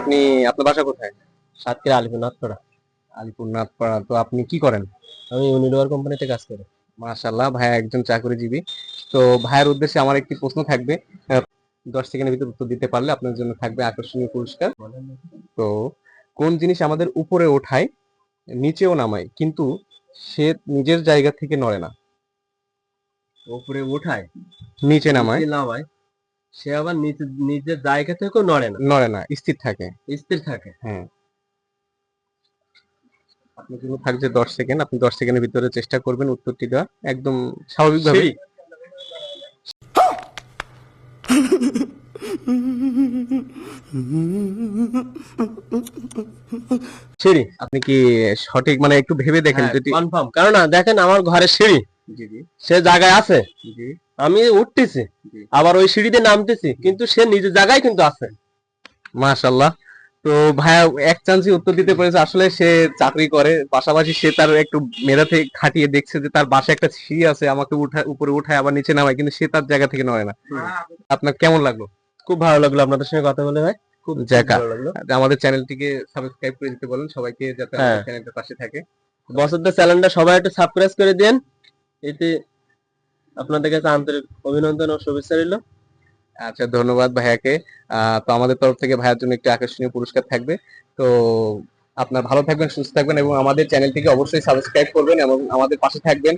আপনি আপনার বাসা কোথায়? সাতক্ষীরা আলিপুরনাথ পাড়া আলিপুরনাথ পাড়া তো আপনি কি করেন? আমি ইউনিডোয়ার কোম্পানিতে কাজ করি। মাশাল্লাহ ভাইয়া একজন চাকরিজীবী। তো ভাইয়ের উদ্দেশ্যে আমার একটি প্রশ্ন থাকবে। দশ সেকেন্ডের ভিতরে উত্তর দিতে পারলে আপনার জন্য থাকবে আকর্ষণীয় পুরস্কার। তো কোন জিনিস আমাদের উপরে ওঠায় নিচেও নামায় কিন্তু সে নিজের জায়গা থেকে নড়ে না? উপরে ওঠায়? নিচে নামায়। নামায়? সে আবার নিজের জায়গা থেকেও নড়ে না। নড়ে না স্থির থাকে। স্থির থাকে। হ্যাঁ আপনার জন্য থাকছে দশ সেকেন্ড আপনি দশ সেকেন্ডের ভিতরে চেষ্টা করবেন উত্তরটি দেওয়া একদম স্বাভাবিকভাবে সিঁড়ি। সিঁড়ি আপনি কি সঠিক? মানে একটু ভেবে দেখেন হ্যাঁ, যদি কনফার্ম কারণ দেখেন আমার ঘরে সিঁড়ি। সে জায়গায় আছে? আমি উঠতেছি। আবার ওই সিঁড়িতে নামতেছি কিন্তু সে নিজের জায়গায় কিন্তু আছে। মাশাল্লাহ তো ভাইয়া এক চান্সই উত্তর দিতে পেরেছে আসলে সে চাকরি করে পাশাপাশি সে তার একটু মেধা থেকে খাটিয়ে দেখছে যে তার বাসায় একটা সিঁড়ি আছে আমাকে উঠা উপরে উঠায় আবার নিচে নামায় কিন্তু সে তার জায়গা থেকে নয় না। আপনার কেমন লাগল? খুব ভালো লাগল আপনাদের সঙ্গে কথা বলে ভাই। খুব জায়গা। ভালো লাগল। আমাদের চ্যানেলটিকে সাবস্ক্রাইব করে দিতে বলেন সবাইকে যাতে হ্যাঁ। আমাদের চ্যানেলটার পাশে থাকে। বছরদের চ্যানেলটা সবাই একটু সাবস্ক্রাইব করে দেন এতে আপনাদের কাছে আন্তরিক অভিনন্দন ও শুভেচ্ছা রইল। আচ্ছা ধন্যবাদ ভাইয়াকে। তো আমাদের তরফ থেকে ভাইয়ার জন্য একটি আকর্ষণীয় পুরস্কার থাকবে। তো আপনার ভালো থাকবেন, সুস্থ থাকবেন এবং আমাদের চ্যানেলটিকে অবশ্যই সাবস্ক্রাইব করবেন এবং আমাদের পাশে থাকবেন।